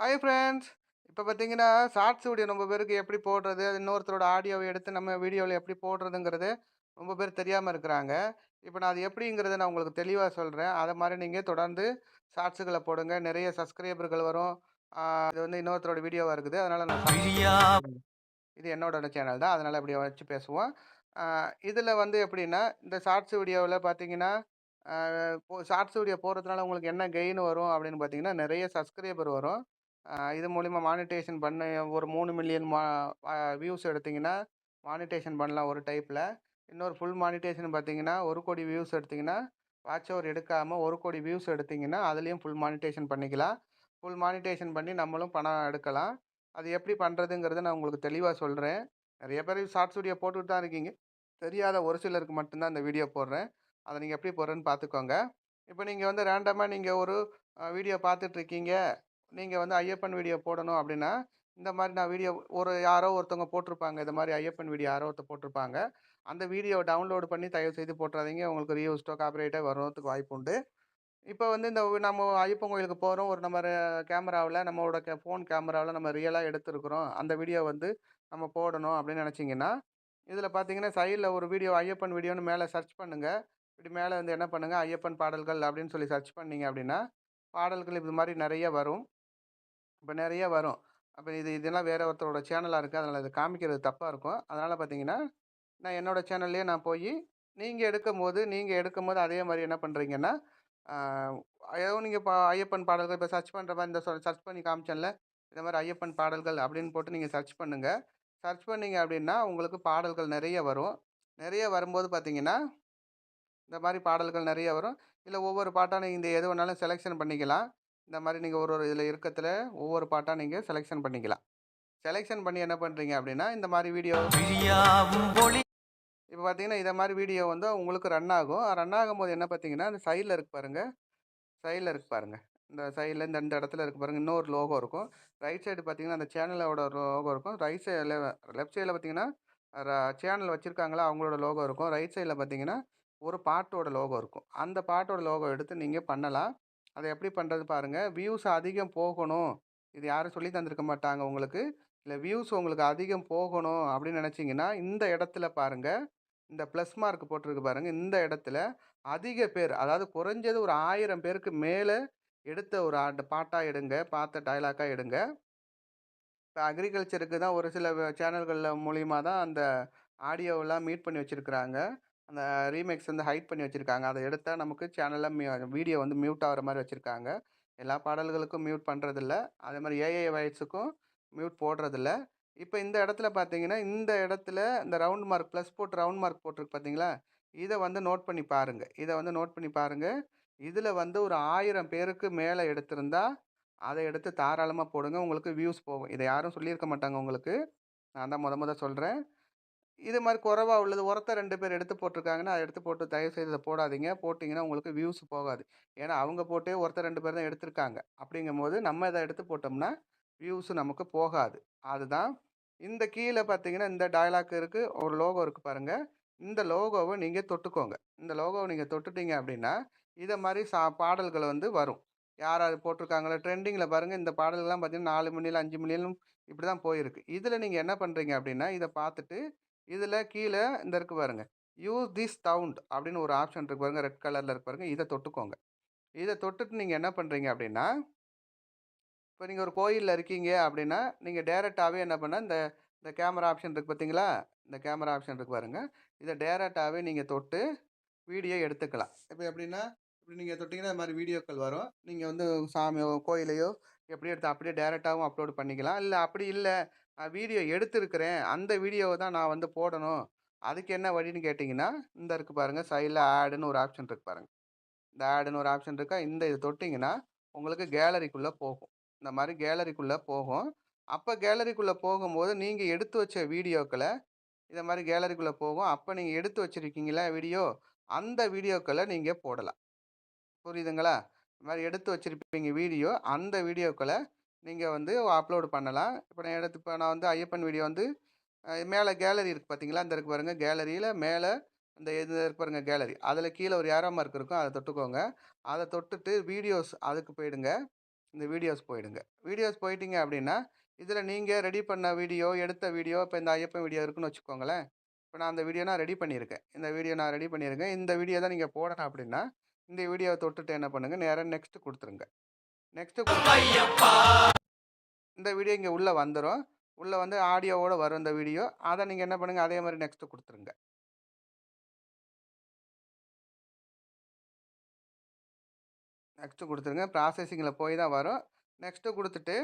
Hi friends இப்போ பார்த்தீங்கன்னா shorts video ரொம்ப பேருக்கு எப்படி போடுறது அது இன்னொருத்தரோட ஆடியோவை எடுத்து நம்ம வீடியோவில் எப்படி போடுறதுங்கிறது ரொம்ப பேர் தெரியாமல் இருக்கிறாங்க. இப்போ நான் அது எப்படிங்கிறத நான் உங்களுக்கு தெளிவாக சொல்கிறேன் அதை மாதிரி நீங்கள் தொடர்ந்து ஷார்ட்ஸுகளை போடுங்க. நிறைய சப்ஸ்கிரைபர்கள் வரும். இது வந்து இன்னொருத்தரோட வீடியோவாக இருக்குது. அதனால் நான் இது என்னோட சேனல் தான். அதனால் இப்படி வச்சு பேசுவோம். இதில் வந்து எப்படின்னா இந்த ஷார்ட்ஸ் வீடியோவில் பார்த்தீங்கன்னா ஷார்ட்ஸ் வீடியோ போடுறதுனால உங்களுக்கு என்ன கெயின் வரும் அப்படின்னு பார்த்தீங்கன்னா நிறைய சப்ஸ்கிரைபர் வரும். இது மூலிமா மானிட்டேஷன் பண்ண ஒரு மூணு மில்லியன் மா வியூஸ் எடுத்தீங்கன்னா மானிட்டேஷன் பண்ணலாம் ஒரு டைப்பில் இன்னொரு ஃபுல் மானிட்டேஷன் பார்த்தீங்கன்னா ஒரு கோடி வியூஸ் எடுத்தீங்கன்னா வாட்ச் ஓவர் எடுக்காமல் ஒரு கோடி வியூஸ் எடுத்தீங்கன்னா அதுலேயும் ஃபுல் மானிட்டேஷன் பண்ணிக்கலாம். ஃபுல் மானிட்டேஷன் பண்ணி நம்மளும் பணம் எடுக்கலாம். அது எப்படி பண்ணுறதுங்கிறத நான் உங்களுக்கு தெளிவாக சொல்கிறேன் நிறைய பேர் ஷார்ட்ஸ் வீடியோ போட்டுட்டு தான் இருக்கீங்க. தெரியாத ஒரு சிலருக்கு மட்டும்தான் இந்த வீடியோ போடுறேன். அதை நீங்கள் எப்படி போடுறேன்னு பார்த்துக்கோங்க. இப்போ நீங்கள் வந்து ரேண்டமாக நீங்கள் ஒரு வீடியோ பார்த்துட்ருக்கீங்க நீங்கள் வந்து ஐயப்பன் வீடியோ போடணும் அப்படின்னா இந்த மாதிரி நான் வீடியோ ஒரு யாரோ ஒருத்தவங்க போட்டிருப்பாங்க. இந்த மாதிரி ஐயப்பன் வீடியோ யாரோ ஒருத்தர் போட்டிருப்பாங்க. அந்த வீடியோவை டவுன்லோடு பண்ணி தயவு செய்து போட்டுறாதீங்க. உங்களுக்கு ரீயூஸ்டோ காப்பிரைட்டோ வர்றதுக்கு வாய்ப்பு உண்டு. இப்போ வந்து இந்த நம்ம ஐயப்பன் கோயிலுக்கு போகிறோம் ஒரு நம்ம கேமராவில் நம்மளோட கே ஃபோன் கேமராவில் நம்ம ரியலாக எடுத்துருக்குறோம். அந்த வீடியோ வந்து நம்ம போடணும் அப்படின்னு நினச்சிங்கன்னா இதில் பார்த்தீங்கன்னா சைடில் ஒரு வீடியோ ஐயப்பன் வீடியோன்னு மேலே சர்ச் பண்ணுங்கள் இப்படி மேலே வந்து என்ன பண்ணுங்கள் ஐயப்பன் பாடல்கள் அப்படின்னு சொல்லி சர்ச் பண்ணீங்க அப்படின்னா பாடல்கள் இது மாதிரி நிறைய வரும். இப்போ நிறைய வரும். அப்போ இது இதெல்லாம் வேறு ஒருத்தரோட சேனலாக இருக்குது அதனால் இது காமிக்கிறது தப்பாக இருக்கும். அதனால் பார்த்தீங்கன்னா நான் என்னோடய சேனல்லே நான் போய் நீங்கள் எடுக்கும் போது நீங்கள் எடுக்கும் போது அதே மாதிரி என்ன பண்ணுறீங்கன்னா ஏதோ நீங்கள் இப்போ ஐயப்பன் பாடல்கள் இப்போ சர்ச் பண்ணுற மாதிரி இந்த சர்ச் பண்ணி காமிச்சேன்ல இந்த மாதிரி ஐயப்பன் பாடல்கள் அப்படின்னு போட்டு நீங்கள் சர்ச் பண்ணுங்கள் சர்ச் பண்ணீங்க அப்படின்னா உங்களுக்கு பாடல்கள் நிறைய வரும். நிறைய வரும்போது பார்த்தீங்கன்னா இந்த மாதிரி பாடல்கள் நிறைய வரும். இல்லை ஒவ்வொரு பாட்டாக நீங்கள் இந்த எது வேணாலும் செலெக்ஷன் பண்ணிக்கலாம். இந்த மாதிரி நீங்கள் ஒரு ஒரு இதில் இருக்கத்தில் ஒவ்வொரு பாட்டாக நீங்கள் செலெக்ஷன் பண்ணிக்கலாம். செலெக்ஷன் பண்ணி என்ன பண்ணுறீங்க அப்படின்னா இந்த மாதிரி வீடியோ இப்போ பார்த்தீங்கன்னா இதை மாதிரி வீடியோ வந்து உங்களுக்கு ரன் ஆகும். ரன் ஆகும்போது என்ன பார்த்தீங்கன்னா இந்த சைடில் இருக்கு பாருங்கள் சைடில் இருக்கு பாருங்கள் இந்த சைடில் இந்த இந்த இடத்துல இருக்கு பாருங்கள் இன்னொரு லோகோ இருக்கும். ரைட் சைடு பார்த்தீங்கன்னா அந்த சேனலோட லோகோ இருக்கும். ரைட் சைடில் லெஃப்ட் சைடில் பார்த்தீங்கன்னா சேனல் வச்சுருக்காங்களா அவங்களோட லோகோ இருக்கும். ரைட் சைடில் பார்த்தீங்கன்னா ஒரு பாட்டோட லோகோ இருக்கும். அந்த பாட்டோட லோகோ எடுத்து நீங்கள் பண்ணலாம். அதை எப்படி பண்ணுறது பாருங்கள் வியூஸ் அதிகம் போகணும். இது யாரும் சொல்லி தந்திருக்க மாட்டாங்க உங்களுக்கு. இல்லை வியூஸ் உங்களுக்கு அதிகம் போகணும் அப்படின்னு நினச்சிங்கன்னா இந்த இடத்துல பாருங்கள் இந்த ப்ளஸ் மார்க் போட்டிருக்கு பாருங்கள் இந்த இடத்துல அதிக பேர் அதாவது குறைஞ்சது ஒரு ஆயிரம் பேருக்கு மேலே எடுத்த ஒரு ஆட் பாட்டாக எடுங்க பார்த்த டைலாக்காக எடுங்க. இப்போ அக்ரிகல்ச்சருக்கு தான் ஒரு சில சேனல்களில் மூலியமாக தான் அந்த ஆடியோவெல்லாம் மீட் பண்ணி வச்சுருக்குறாங்க. அந்த ரீமேக்ஸ் வந்து ஹைட் பண்ணி வச்சுருக்காங்க. அதை எடுத்தால் நமக்கு சேனலில் மியூ வீடியோ வந்து மியூட் ஆகிற மாதிரி வச்சுருக்காங்க. எல்லா பாடல்களுக்கும் மியூட் பண்ணுறதில்ல அதே மாதிரி ஏஐ வாய்ஸுக்கும் மியூட் போடுறதில்ல. இப்போ இந்த இடத்துல பார்த்தீங்கன்னா இந்த இடத்துல இந்த ரவுண்ட் மார்க் ப்ளஸ் போட்டு ரவுண்ட் மார்க் போட்டிருக்கு பார்த்தீங்களா இதை வந்து நோட் பண்ணி பாருங்கள் இதை வந்து நோட் பண்ணி பாருங்கள் இதில் வந்து ஒரு ஆயிரம் பேருக்கு மேலே எடுத்திருந்தா அதை எடுத்து தாராளமாக போடுங்க. உங்களுக்கு வியூஸ் போகும். இதை யாரும் சொல்லியிருக்க மாட்டாங்க உங்களுக்கு. நான் தான் முத முத சொல்கிறேன் இது மாதிரி குறைவாக உள்ளது. ஒருத்தர் ரெண்டு பேர் எடுத்து போட்டிருக்காங்கன்னா அதை எடுத்து போட்டு தயவுசெய்து இதை போடாதீங்க. போட்டிங்கன்னா உங்களுக்கு வியூஸ் போகாது. ஏன்னா அவங்க போட்டே ஒருத்தர் ரெண்டு பேர் தான் எடுத்திருக்காங்க. அப்படிங்கும்போது நம்ம இதை எடுத்து போட்டோம்னா வியூஸ் நமக்கு போகாது. அதுதான் இந்த கீழே பார்த்தீங்கன்னா இந்த டயலாக் இருக்குது ஒரு லோகோ இருக்குது பாருங்கள் இந்த லோகோவை நீங்கள் தொட்டுக்கோங்க. இந்த லோகோவை நீங்கள் தொட்டுட்டீங்க அப்படின்னா இதை மாதிரி சா பாடல்கள் வந்து வரும். யார் அது போட்டிருக்காங்களோ ட்ரெண்டிங்கில் பாருங்கள் இந்த பாடல்கள்லாம் பார்த்தீங்கன்னா நாலு மில்லியன் அஞ்சு மணிலும் இப்படி தான் போயிருக்கு. இதில் நீங்கள் என்ன பண்ணுறீங்க அப்படின்னா இதை பார்த்துட்டு இதில் கீழே இந்த இருக்கு பாருங்க. யூஸ் திஸ் சவுண்ட் அப்படின்னு ஒரு ஆப்ஷன் இருக்கு பாருங்க. ரெட் கலரில் இருக்கு பாருங்க. இதை தொட்டுக்கோங்க. இதை தொட்டுட்டு நீங்கள் என்ன பண்ணுறீங்க அப்படின்னா இப்போ நீங்கள் ஒரு கோயிலில் இருக்கீங்க அப்படின்னா நீங்கள் டேரெக்டாகவே என்ன பண்ணால் இந்த இந்த கேமரா ஆப்ஷன் இருக்குது பார்த்தீங்களா இந்த கேமரா ஆப்ஷன் இருக்கு பாருங்க. இதை டேரெக்டாகவே நீங்கள் தொட்டு வீடியோ எடுத்துக்கலாம். இப்போ எப்படின்னா இப்படி நீங்கள் தொட்டிங்கன்னா இந்த மாதிரி வீடியோக்கள் வரும். நீங்கள் வந்து சாமியோ கோயிலையோ எப்படி எடுத்து அப்படியே டேரெக்டாகவும் அப்லோட் பண்ணிக்கலாம். இல்லை அப்படி இல்லை. நான் வீடியோ எடுத்திருக்கிறேன். அந்த வீடியோவை தான் நான் வந்து போடணும். அதுக்கு என்ன வழின்னு கேட்டிங்கன்னா இந்த இருக்குது பாருங்கள் சைடில் ஆடுன்னு ஒரு ஆப்ஷன் இருக்கு பாருங்கள் இந்த ஆடுன்னு ஒரு ஆப்ஷன் இருக்கா? இந்த இது தொட்டிங்கன்னா உங்களுக்கு கேலரிக்குள்ளே போகும். இந்த மாதிரி கேலரிக்குள்ளே போகும். அப்போ கேலரிக்குள்ளே போகும்போது நீங்கள் எடுத்து வச்ச வீடியோக்களை இதை மாதிரி கேலரிக்குள்ளே போகும். அப்போ நீங்கள் எடுத்து வச்சுருக்கீங்களா வீடியோ? அந்த வீடியோக்களை நீங்கள் போடலாம். புரியுதுங்களா? இந்த மாதிரி எடுத்து வச்சுருப்பீங்க வீடியோ. அந்த வீடியோக்களை நீங்கள் வந்து அப்லோடு பண்ணலாம். இப்போ நான் எடுத்து இப்போ நான் வந்து ஐயப்பன் வீடியோ வந்து மேலே கேலரி இருக்குது பார்த்தீங்களா இந்த இருக்கு பாருங்கள் கேலரியில் மேலே இந்த இது இருக்கு பாருங்கள் கேலரி அதில் கீழே ஒரு ஏரோ மார்க் இருக்கும் அதை தொட்டுக்கோங்க. அதை தொட்டுட்டு வீடியோஸ் அதுக்கு போயிடுங்க. இந்த வீடியோஸ் போயிடுங்க. வீடியோஸ் போயிட்டீங்க அப்படின்னா, இதில் நீங்கள் ரெடி பண்ண வீடியோ, எடுத்த வீடியோ இப்போ இந்த ஐயப்பன் வீடியோ இருக்குன்னு வச்சுக்கோங்களேன். இப்போ நான் அந்த வீடியோ நான் ரெடி பண்ணியிருக்கேன். இந்த வீடியோ நான் ரெடி பண்ணியிருக்கேன். இந்த வீடியோ தான் நீங்கள் போடணும் அப்படின்னா, இந்த வீடியோவை தொட்டுட்டு என்ன பண்ணுங்கள் நேராக நெக்ஸ்ட்டு கொடுத்துருங்க. நெக்ஸ்ட்டு இந்த வீடியோ இங்கே உள்ளே வந்துடும் உள்ளே வந்து ஆடியோவோடு வரும் இந்த வீடியோ. அதை நீங்கள் என்ன பண்ணுங்கள் அதே மாதிரி நெக்ஸ்ட்டு கொடுத்துருங்க நெக்ஸ்ட்டு கொடுத்துருங்க ப்ராசஸிங்கில் போய் தான் வரும். நெக்ஸ்ட்டு கொடுத்துட்டு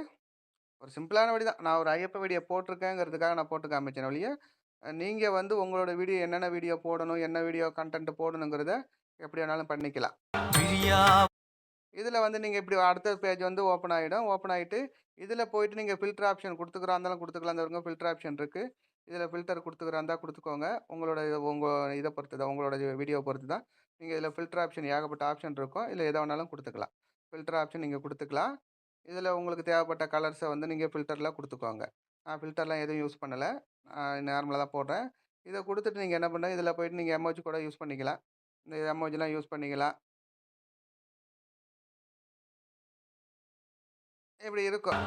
ஒரு சிம்பிளான வழி தான். நான் ஒரு ஐயப்ப வீடியோ போட்டிருக்கேங்கிறதுக்காக நான் போட்டு காமிச்சேன் வழியே நீங்கள் வந்து உங்களோட வீடியோ என்னென்ன வீடியோ போடணும், என்ன வீடியோ கன்டென்ட் போடணுங்கிறத எப்படி வேணாலும் பண்ணிக்கலாம். இதில் வந்து நீங்கள் இப்படி அடுத்த பேஜ் வந்து ஓப்பன் ஆயிடும். ஓப்பன் ஆகிட்டு இதில் போயிட்டு நீங்கள் ஃபில்டர் ஆப்ஷன் கொடுத்துக்கிறா இருந்தாலும் கொடுத்துக்கலாம் இந்த ஃபில்டர் ஆப்ஷன் இருக்குது இதில் ஃபில்டர் குடுத்துக்கிறதா கொடுத்துக்கோங்க உங்களோட உங்களோட உங்கள் இதை பொறுத்து தான். உங்களோட வீடியோ பொறுத்து தான். நீங்கள் இதில் ஃபில்டர் ஆப்ஷன் ஏகப்பட்ட ஆப்ஷன் இருக்கும். இல்லை எதை வேணாலும் கொடுத்துக்கலாம் ஃபில்டர் ஆப்ஷன் நீங்கள் கொடுத்துக்கலாம் இதில் உங்களுக்கு தேவைப்பட்ட கலர்ஸை வந்து நீங்கள் ஃபில்டரில் கொடுத்துக்கோங்க நான் ஃபில்டர்லாம் எதுவும் யூஸ் பண்ணலை நான் நார்மலாக தான் போடுறேன். இதை கொடுத்துட்டு நீங்கள் என்ன பண்ணுங்க, இதில் போயிட்டு நீங்கள் எமோஜி கூட யூஸ் பண்ணிக்கலாம். இந்த எமோஜிலாம் யூஸ் பண்ணிக்கலாம். இப்படி இருக்கும்.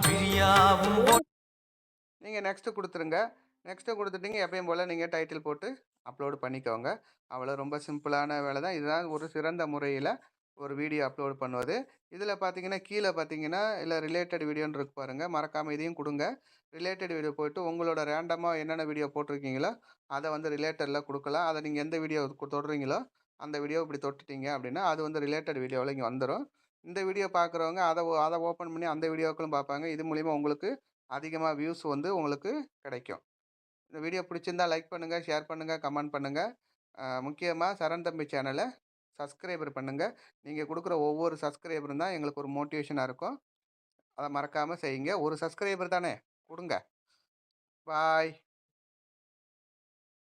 நீங்க நெக்ஸ்ட் குடுத்துருங்க. நெக்ஸ்ட் குடுத்துட்டீங்க எப்பயும் போல நீங்க டைட்டில் போட்டு அப்லோட் பண்ணிக்கோங்க. அவ்வளோ ரொம்ப சிம்பிளான வேலை தான். இதுதான் ஒரு சிறந்த முறையில ஒரு வீடியோ அப்லோட் பண்ணுவது. இதில பார்த்தீங்கன்னா, கீழ பார்த்தீங்கன்னா, இல்ல ரிலேட்டட் வீடியோன்னு இருக்கு பாருங்க. மறக்காம இதையும் குடுங்க. ரிலேட்டட் வீடியோ போயிட்டு உங்களோட ரேண்டமா என்னென்ன வீடியோ போட்டிருக்கீங்களோ, அத வந்து ரிலேட்டட்ல குடுக்கலாம். அத நீங்க எந்த வீடியோ தொடுறீங்களோ, அந்த வீடியோவ இப்படி தொட்டுட்டீங்க அப்படின்னா, அது வந்து ரிலேட்டட் வீடியோல இங்க வந்துரும். இந்த வீடியோ பார்க்குறவங்க அதை அதை ஓப்பன் பண்ணி அந்த வீடியோக்களும் பார்ப்பாங்க. இது மூலிமா உங்களுக்கு அதிகமாக வியூஸ் வந்து உங்களுக்கு கிடைக்கும். இந்த வீடியோ பிடிச்சிருந்தா லைக் பண்ணுங்கள் ஷேர் பண்ணுங்கள் கமெண்ட் பண்ணுங்கள் முக்கியமாக சரண் தம்பி சேனலை சப்ஸ்கிரைபர் பண்ணுங்கள் நீங்கள் கொடுக்குற ஒவ்வொரு சப்ஸ்கிரைபரும் தான் எங்களுக்கு ஒரு மோட்டிவேஷனாக இருக்கும். அதை மறக்காமல் செய்யுங்க. ஒரு சப்ஸ்கிரைபர் தானே கொடுங்க பாய்.